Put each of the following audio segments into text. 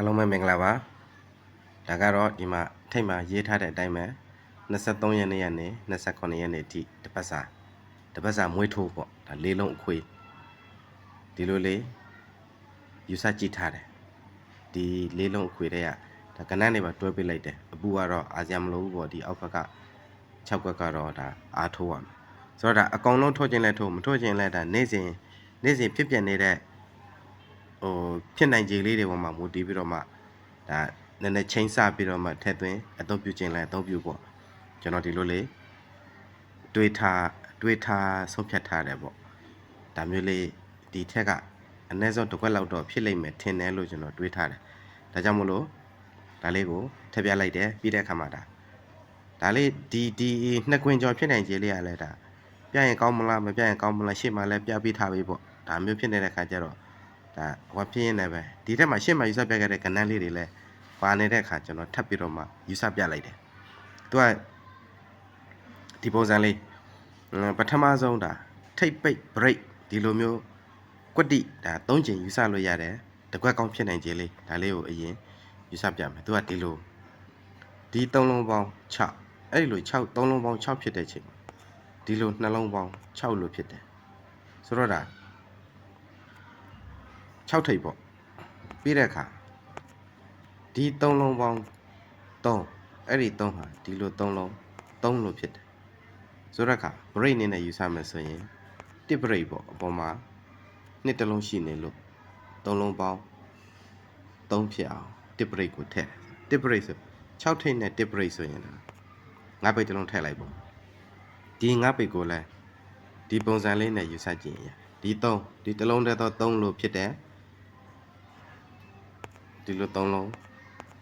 အားလုံးပဲမင်္ဂလာပါဒါကတော့ဒီမှာထိတ်မှာရေးထားတဲ့အတိုင်းပဲ23ရက်နေ့ရက်နေ့29ရက်နေ့ထိတပတ်စာတပတ်စာမွေးထိုးပေါ့ဒါလေးလုံးအခွေဒီလိုလေးယူဆကြည့်ထားတယ်ဒီလေးလုံးအခွေတွေကဒါကနန်းတွေပါတွဲပေးလိုက်တယ်အပူကတော့အာဆီယံမလို့ဘူးပေါ့ဒီအောက်ဘက်က6ဘက်ကတော့ဒါအားထိုးရမယ်ဆိုတော့ဒါအကောင်လုံးထိုးခြင်းလဲထိုးမထိုးခြင်းလဲဒါနေ့စဉ်နေ့စဉ်ဖြစ်ပြနေတဲ့ ဟိုဖြစ်နိုင်ခြေလေးတွေပေါ်မှာမူတည်ပြီးတော့မှဒါနည်းနည်းချိန်ဆပြီးတော့မှထည့်သွင်းအသုံးပြုခြင်းလဲအသုံးပြုပေါ့ကျွန်တော်ဒီလိုလေးတွေးထားတွေးထားဆုံးဖြတ်ထားတယ်ပေါ့ဒါမျိုးလေးဒီထက်ကအနည်းဆုံးတစ်ခွက်လောက်တော့ဖြစ်လိမ့်မယ်ထင်တယ်လို့ကျွန်တော်တွေးထားတယ်ဒါကြောင့်မို့လို့ဒါလေးကိုထည့်ပြလိုက်တယ်ပြီးတဲ့အခါမှာဒါဒါလေးဒီဒီနှစ်ခွင်ကျော်ဖြစ်နိုင်ခြေလေးရလဲဒါပြရင်ကောင်းမလားမပြရင်ကောင်းမလားရှေ့မှာလဲပြပြီးထားပြီပေါ့ဒါမျိုးဖြစ်နေတဲ့ခါကျတော့ ဒါဟောဖြစ်ရင်လည်းပဲဒီထက်မှရှေ့မှာယူဆပြခဲ့တဲ့ကဏ္ဍလေးတွေလည်းပါနေတဲ့အခါကျွန်တော်ထပ်ပြီးတော့မှယူဆပြလိုက်တယ်သူကဒီပုံစံလေးအင်းပထမဆုံးဒါထိတ်ပိတ် break ဒီလိုမျိုးကွက်တိဒါ၃ချိန်ယူဆလို့ရတယ်တကွက်ကောင်းဖြစ်နိုင်ခြင်းလေးဒါလေးကိုအရင်ယူဆပြမယ်သူကဒီလိုဒီ၃လုံးပေါင်း6အဲ့ဒီလို6၃လုံးပေါင်း6ဖြစ်တဲ့ချိန်ဒီလိုနှလုံးပေါင်း6လို့ဖြစ်တယ်ဆိုတော့ဒါ 6ထိပ်ပေါ့ပြီးတဲ့အခါဒီ3လုံးပေါင်း3အဲ့ဒီ3ဟာဒီလို3လုံး3လို့ဖြစ်တယ်ဆိုတော့အခါ break နေနဲ့ယူဆမယ်ဆိုရင်တစ် break ပေါ့အပေါ်မှာနှစ်တစ်လုံးရှိနေလို့3လုံးပေါင်း3ဖြစ်အောင်တစ် break ကိုထည့်တစ် break ဆို6ထိပ်နဲ့တစ် break ဆိုရင်ငါးပိတ်တစ်လုံးထည့်လိုက်ပေါ့ဒီငါးပိတ်ကိုလည်းဒီပုံစံလေးနဲ့ယူဆကြည့်ရင်ဒီ3ဒီတစ်လုံးတည်းတော့3လို့ဖြစ်တယ် ဒီလို3လုံး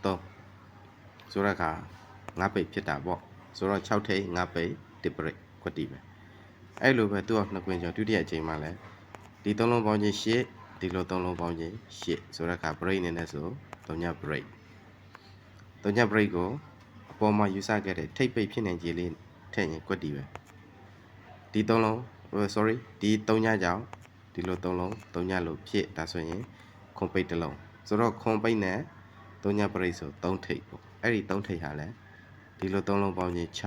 3ဆိုတော့ခါ9ပိတ်ဖြစ်တာပေါ့ဆိုတော့6ထိပ်9ပိတ်1ပရိတ်ခွတ်တီပဲအဲ့လိုပဲသူကနှစ်ကွင်းကျော်ဒုတိယအချိန်မှာလဲဒီ3လုံးပေါင်းချင်း8ဒီလို3လုံးပေါင်းချင်း8ဆိုတော့ခါပရိတ်နေနဲ့ဆို3ညပရိတ်3ညပရိတ်ကိုအပေါ်မှာယူဆခဲ့တဲ့ထိပ်ပိတ်ဖြစ်နေကြလေးထည့်ရင်ခွတ်တီပဲဒီ3လုံးဟို sorry ဒီ3ညကြောင့်ဒီလို3လုံး3ညလို့ဖြစ်ဒါဆိုရင်ခွန်ပိတ်တစ်လုံး ဆိုတော့ခွန်ပိတ်နဲ့၃ညပရိတ်ဆို3ထိပ်ပေါ့အဲ့ဒီ3ထိပ်ဟာလည်းဒီလို3လုံးပေါင်းချင်း6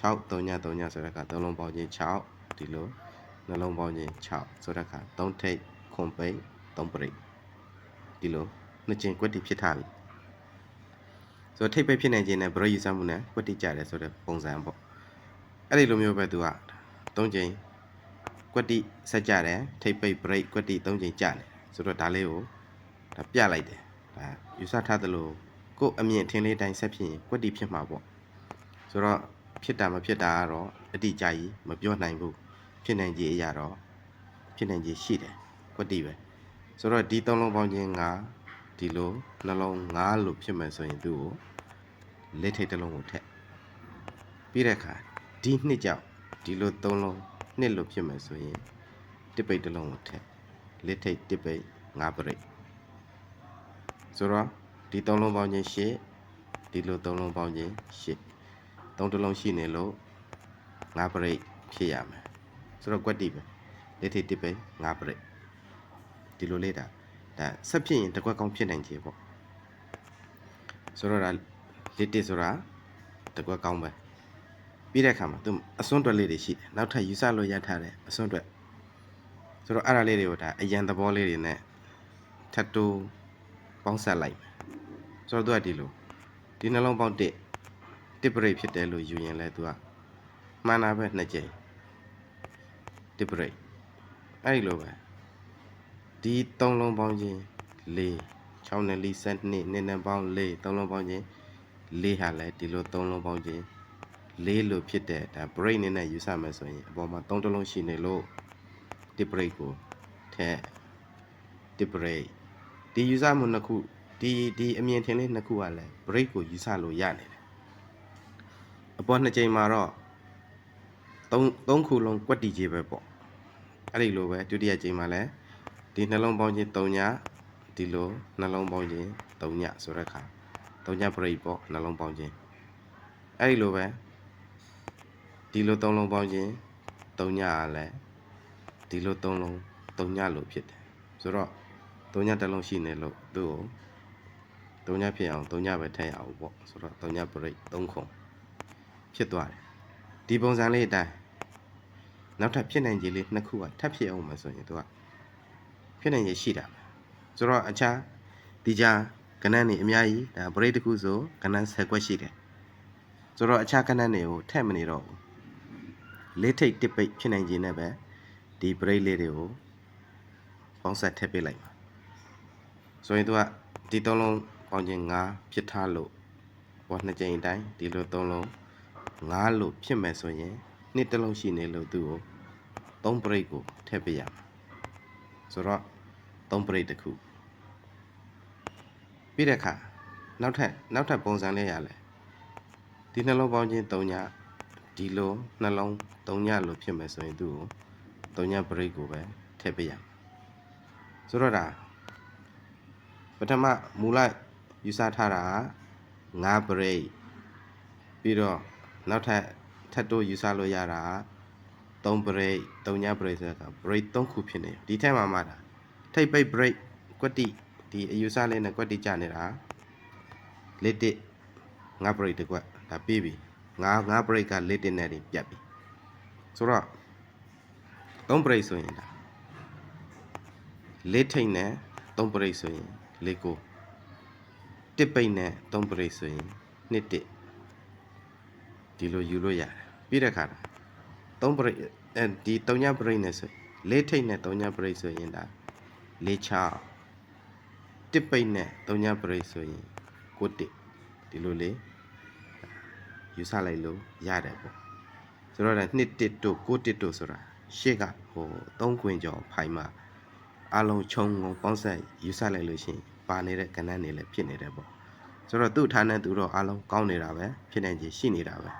6 3ည3ညဆိုတဲ့အခါ3လုံးပေါင်းချင်း6ဒီလိုနှလုံးပေါင်းချင်း6ဆိုတဲ့အခါ3ထိပ်ခွန်ပိတ်3ပရိတ်ဒီလိုနှစ်ချင်းကွက်တီဖြစ်ထားပြီဆိုတော့ထိပ်ပိတ်ဖြစ်နေခြင်းနဲ့ပရိတ်ယူဆမှုနဲ့ကွက်တီကြတယ်ဆိုတဲ့ပုံစံပေါ့အဲ့ဒီလိုမျိုးပဲသူက3ချိန်ကွက်တီဆက်ကြတယ်ထိပ်ပိတ်ပရိတ်ကွက်တီ3ချိန်ကြတယ်ဆိုတော့ဒါလေးကို ဒါပြလိုက်တယ်ဒါယူဆထားသလိုကို့အမြင့်ထင်းလေးတိုင်းဆက်ဖြစ်ရင်ကွက်တီဖြစ်မှာပေါ့ဆိုတော့ဖြစ်တာမဖြစ်တာကတော့အတိအကျကြီးမပြောနိုင်ဘူးဖြစ်နိုင်ကြီးအရာတော့ဖြစ်နိုင်ကြီးရှိတယ်ကွက်တီပဲဆိုတော့ဒီသုံးလုံးပေါင်းချင်းငါဒီလိုနှလုံးငါလို့ဖြစ်မယ်ဆိုရင်သူ့ကိုလက်ထိတ်တစ်လုံးကိုထက်ပြီးတဲ့အခါဒီနှစ်ကြောင့်ဒီလိုသုံးလုံးနှစ်လို့ဖြစ်မယ်ဆိုရင်တစ်ပိတ်တစ်လုံးကိုထက်လက်ထိတ်တစ်ပိတ်ငါပရိတ် ဆိုတော့ဒီသုံးလုံးပေါင်းချင်းရှစ်ဒီလိုသုံးလုံးပေါင်းချင်းရှစ်သုံးတစ်လုံးရှိနေလို့ငါးပရိတ်ဖြစ်ရမယ်ဆိုတော့ကွက်တီပဲလက်ထိတစ်ပဲငါးပရိတ်ဒီလိုလေးဒါဒါဆက်ဖြစ်ရင်တစ်ကွက်ကောင်းဖြစ်နိုင်ခြေပေါ့ဆိုတော့ဒါလက်တစ်ဆိုတာတစ်ကွက်ကောင်းပဲပြီးတဲ့အခါမှာသူအစွန်းတွက်လေးတွေရှိတယ်နောက်ထပ်ယူဆလို့ရထားတယ်အစွန်းတွက်ဆိုတော့အဲ့ဒါလေးတွေကိုဒါအရန်သဘောလေးတွေနဲ့ထပ်တိုး ပေါင်းဆက်လိုက်မယ်ဆိုတော့သူကဒီလိုဒီနှလုံးပေါင်း1တစ်ပရိတ်ဖြစ်တယ်လို့ယူရင်လဲသူကမှန်တာပဲနှစ်ကြိမ်တစ်ပရိတ်အဲ့ဒီလိုပဲဒီသုံးလုံးပေါင်းချင်း4 6နဲ့4 7နှစ်နှစ်နဲ့ပေါင်း4သုံးလုံးပေါင်းချင်း4ဟာလဲဒီလိုသုံးလုံးပေါင်းချင်း4လို့ဖြစ်တဲ့ဒါ break နဲ့နဲ့ယူဆမယ်ဆိုရင်အပေါ်မှာ3တလုံးရှိနေလို့တစ်ပရိတ်ကိုထည့်တစ် ပရိတ်ဒီ user မှုနှစ်ခုဒီဒီအမြင်ထင်လေးနှစ်ခုကလည်း break ကို user လို့ရနေတယ်အပေါ်နှစ်ချိန်မှာတော့သုံးသုံးခုလုံးကွက်တီကြီးပဲပေါ့အဲ့ဒီလိုပဲဒုတိယချိန်မှာလည်းဒီနှလုံးပေါင်းချင်း3ညဒီလိုနှလုံးပေါင်းချင်း3ညဆိုတဲ့အခါ3ည break ပေါ့နှလုံးပေါင်းချင်းအဲ့ဒီလိုပဲဒီလို3လုံးပေါင်းချင်း3ညကလည်းဒီလို3လုံး3ညလို့ဖြစ်တယ်ဆိုတော့ သုံးညတစ်လုံးရှိနေလို့သူ့ကို3ညဖြစ်အောင်3ညပဲထည့်ရအောင်ပေါ့ဆိုတော့3ည break 3ခုဖြစ်သွားတယ်ဒီပုံစံလေးအတိုင်းနောက်ထပ်ဖြစ်နိုင်ခြေလေးနှစ်ခုကထပ်ဖြစ်အောင်မယ်ဆိုရင်သူကဖြစ်နိုင်ခြေရှိတာပဲဆိုတော့အခြားဒီကြားကဏ္ဍနေအများကြီးဒါ break တစ်ခုဆိုကဏ္ဍ10ခွက်ရှိတယ်ဆိုတော့အခြားကဏ္ဍတွေကိုထည့်မနေတော့ဘူးလေးထိတ်တစ်ပိတ်ဖြစ်နိုင်ခြေနဲ့ပဲဒီ break လေးတွေကိုပေါင်းဆက်ထည့်ပေးလိုက်ပါ ဆိုရင်သူကဒီသုံးလုံးပေါင်းခြင်း9ဖြစ်ထားလို့ဘောနှစ်ကြိမ်အတိုင်းဒီလိုသုံးလုံး9လို့ဖြစ်မယ်ဆိုရင်နှစ်တစ်လုံးရှိနေလို့သူ့ကို3 break ကိုထည့်ပေးရမှာဆိုတော့3 break တစ်ခုပြီးတဲ့အခါနောက်ထပ်နောက်ထပ်ပုံစံလေးရလဲဒီနှလုံးပေါင်းခြင်း3ညဒီလိုနှလုံး3ညလို့ဖြစ်မယ်ဆိုရင်သူ့ကို3ည break ကိုပဲထည့်ပေးရမှာဆိုတော့ဒါ ပထမမူလယူဆထားတာ9 break ပြီးတော့နောက်ထပ်ထပ်တိုးယူဆလို့ရတာ3 break 3ည break ဆိုတာ break 3ခုဖြစ်နေဒီထက်မှမှတာထိပ်ပိတ် break ကွက်တိဒီအယူဆလေးနဲ့ကွက်တိကြနေတာလက်တစ်9 break တစ်ကွက်ဒါပြီးပြီ9 9 break ကလက်တစ်နဲ့ပြတ်ပြီဆိုတော့3 break ဆိုရင်ဒါလက်ထိတ်နဲ့3 break ဆိုရင် လေးကိုတစ်ပိတ်နဲ့3ပရိတ်ဆိုရင်နှစ်တစ်ဒီလိုယူလို့ရတယ်ပြီးတဲ့ခါ3ပရိတ်အဲဒီ3ညပရိတ်နဲ့ဆိုလေးထိတ်နဲ့3ညပရိတ်ဆိုရင်ဒါလေးချတစ်ပိတ်နဲ့3ညပရိတ်ဆိုရင်ကိုတစ်ဒီလိုလေးယူဆလိုက်လို့ရတယ်ပေါ့ဆိုတော့ဒါနှစ်တစ်တို့ကိုတစ်တို့ဆိုတာရှေ့ကဟို3ခွင်ကျော်ဖိုင်မှာ အလုံးခြုံငုံပေါင်းဆက်ယူဆလိုက်လို့ရှိရင်ပါနေတဲ့ကဏ္ဍနေလည်းဖြစ်နေတယ်ပေါ့ဆိုတော့သူ့ထားနဲ့သူတော့အလုံးကောင်းနေတာပဲဖြစ်နေချင်းရှိနေတာပဲ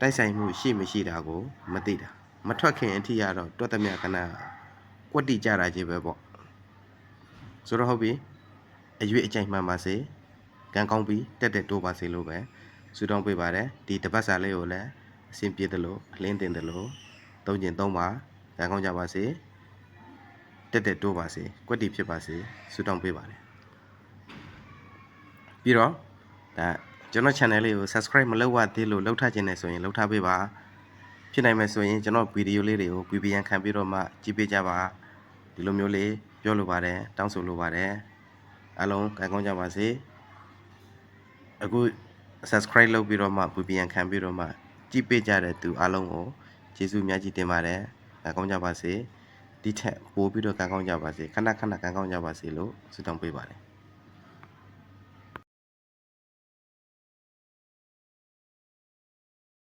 တိုက်ဆိုင်မှုရှိမရှိတာကိုမသိတာမထွက်ခင်အထိရတော့တွတ်သမျှကဏ္ဍကွက်တိကြတာကြီးပဲပေါ့ဆိုတော့ဟုတ်ပြီအရွေးအကြိမ်မှန်ပါစေကံကောင်းပြီးတက်တက်တိုးပါစေလို့ပဲဆုတောင်းပေးပါတယ်ဒီတပတ်စာလေးကိုလည်းအဆင်ပြေတယ်လို့အလင်းတင်တယ်လို့သုံးကျင်သုံးပါကံကောင်းကြပါစေ တက်တက်တိုးပါစေကွက်တိဖြစ်ပါစေဆုတောင်းပေးပါတယ်ပြီးတော့ဒါကျွန်တော် channel လေးကို subscribe မလုပ်ရသေးလို့လုပ်ထားခြင်းနဲ့ဆိုရင်လုပ်ထားပေးပါဖြစ်နိုင်မယ်ဆိုရင်ကျွန်တော်ဗီဒီယိုလေးတွေကို VPN ခံပြီးတော့မှကြည့်ပေးကြပါဒီလိုမျိုးလေးပြောလိုပါတယ်တောင်းဆိုလိုပါတယ်အားလုံးကြိုင်ကောင်းကြပါစေအခု subscribe လုပ်ပြီးတော့မှ VPN ခံပြီးတော့မှကြည့်ပေးကြတဲ့သူအားလုံးကိုကျေးဇူးအများကြီးတင်ပါတယ်ကြိုင်ကောင်းကြပါစေ ဒီထက်ပိုပြီးတော့ကြိုင်ကောင်းကြပါစေခဏခဏကြိုင်ကောင်းကြပါစေလို့ဆုတောင်းပေးပါတယ်